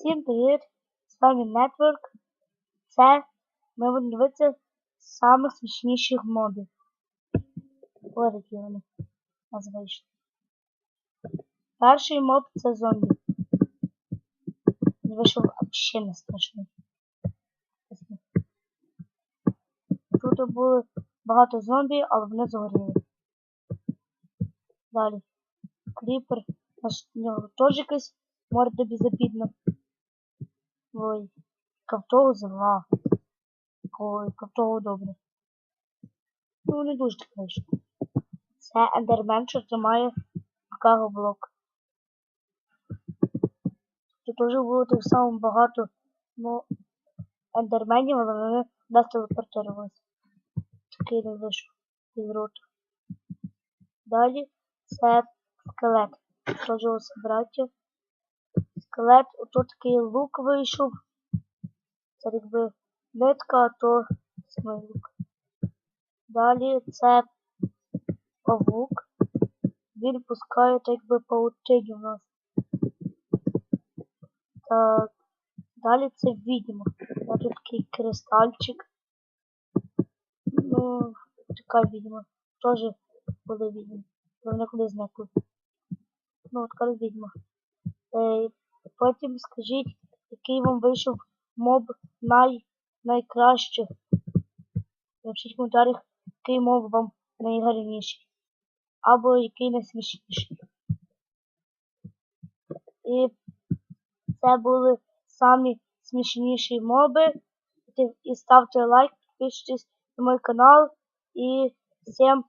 Всім привіт! З вами Network. Це ми будемо дивитися самих смішніших мобів. Ось такі вони нас. Перший моб це зомбі. Він вийшов взагалі не страшний. Тут було багато зомбі, але вони згоріли. Далі. Кріпер. Наш в нього теж якась морда безобідна. Ой, кавтого зла. Ой, кавтого добре. Ну, не дуже так вийшло. Це ендермен, що тримає блок. Тут теж було так само багато ну, ендерменів, але вони нас телепортувалися. Такий не вийшов із роту. Далі це скелет. Теж ось браття. Скелет, ото такий лук вийшов. Це якби нитка, то самий лук. Далі це павук. Він пускає так якби паутиню у нас. Так. Далі це відьма. Тут такий кристальчик. Ну, така відьма. Теж були відьми. Але вони куди зникли. Ну, от така відьма. Потім скажіть, який вам вийшов моб най, найкраще. Напишіть в коментарях, який моб вам найгарніший. Або який найсмішніший. І це були самі смішніші моби. І ставте лайк, підписуйтесь на мой канал. І всім